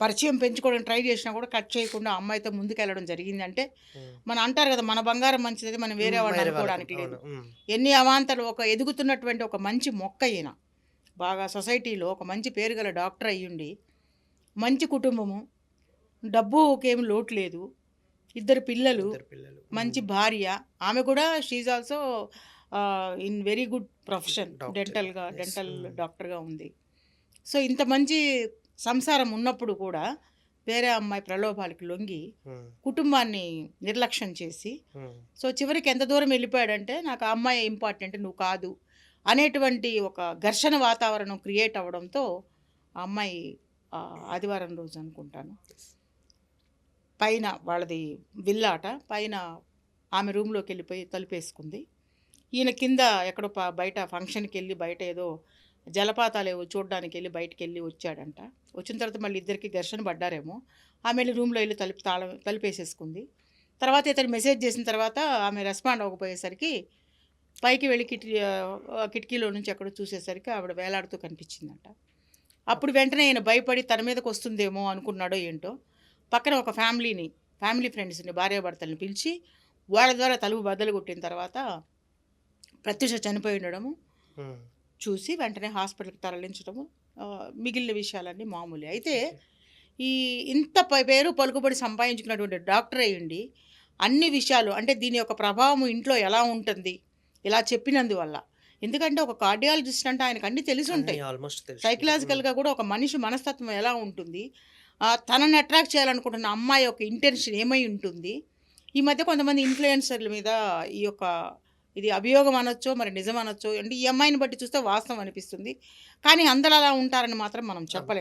పరిచయం పెంచుకోవడానికి ట్రై చేసినా కూడా కట్ చేయకుండా అమ్మాయితో ముందుకెళ్ళడం జరిగిందంటే ఉమ్. మనం అంటారు కదా మన బంగారం మంచిది మనం వేరే వేరే అనుకోవడానికి లేదు. ఎన్ని అవాంతలు ఒక ఎదుగుతున్నటువంటి ఒక మంచి మొక్క ఈయన. బాగా సొసైటీలో ఒక మంచి పేరు గల డాక్టర్ అయ్యుండి మంచి కుటుంబము డబ్బుకేమి లోటు లేదు. ఇద్దరు పిల్లలు మంచి భార్య. ఆమె కూడా she's also in very good profession డెంటల్గా dental. డాక్టర్గా ఉంది. సో ఇంత మంచి సంసారం ఉన్నప్పుడు కూడా వేరే అమ్మాయి ప్రలోభాలకి లొంగి కుటుంబాన్ని నిర్లక్ష్యం చేసి సో చివరికి ఎంత దూరం వెళ్ళిపోయాడంటే నాకు ఆ అమ్మాయి ఇంపార్టెంట్ నువ్వు కాదు అనేటువంటి ఒక ఘర్షణ వాతావరణం క్రియేట్ అవ్వడంతో ఆ అమ్మాయి ఆదివారం రోజు అనుకుంటాను. పైన వాళ్ళది విల్లాట పైన ఆమె రూమ్లోకి వెళ్ళిపోయి తలుపేసుకుంది. ఈయన కింద ఎక్కడో బయట ఫంక్షన్కి వెళ్ళి బయట ఏదో జలపాతాలు ఏవో చూడడానికి వెళ్ళి బయటకు వెళ్ళి వచ్చాడంట. వచ్చిన తర్వాత మళ్ళీ ఇద్దరికి ఘర్షణ పడ్డారేమో. ఆమె వెళ్ళి రూమ్లో వెళ్ళి తలుపు తాళం తలుపేసేసుకుంది. తర్వాత ఇతను మెసేజ్ చేసిన తర్వాత ఆమె రెస్పాండ్ అవ్వకపోయేసరికి పైకి వెళ్ళి కిటికీ కిటికీలో నుంచి అక్కడ చూసేసరికి ఆవిడ వేలాడుతూ కనిపించిందంట. అప్పుడు వెంటనే ఆయన భయపడి తన మీదకి వస్తుందేమో అనుకున్నాడో ఏంటో పక్కన ఒక ఫ్యామిలీని ఫ్యామిలీ ఫ్రెండ్స్ని భార్యాభర్తలను పిలిచి వాళ్ళ ద్వారా తలుపు బద్దలు కొట్టిన తర్వాత ప్రత్యూష చనిపోయి ఉండడము చూసి వెంటనే హాస్పిటల్కి తరలించడము మిగిలిన విషయాలన్నీ మామూలే. అయితే ఈ ఇంత పేరు పలుకుబడి సంపాదించుకున్నటువంటి డాక్టర్ అయ్యండి అన్ని విషయాలు అంటే దీని యొక్క ప్రభావం ఇంట్లో ఎలా ఉంటుంది ఇలా చెప్పినందువల్ల. ఎందుకంటే ఒక కార్డియాలజిస్ట్ అంటే ఆయనకు అన్ని తెలిసి. ఉంటాయి సైకలాజికల్గా కూడా ఒక మనిషి మనస్తత్వం ఎలా ఉంటుంది తనని అట్రాక్ట్ చేయాలనుకుంటున్న అమ్మాయి యొక్క ఇంటెన్షన్ ఏమై ఉంటుంది ఈ మధ్య కొంతమంది ఇన్ఫ్లుయెన్సర్ల మీద ఈ యొక్క ఇది అభియోగం అనొచ్చో మరి నిజం అనొచ్చో అంటే ఈ అమ్మాయిని బట్టి చూస్తే వాస్తవం అనిపిస్తుంది. కానీ అందరూ అలా ఉంటారని మాత్రం మనం చెప్పలేము.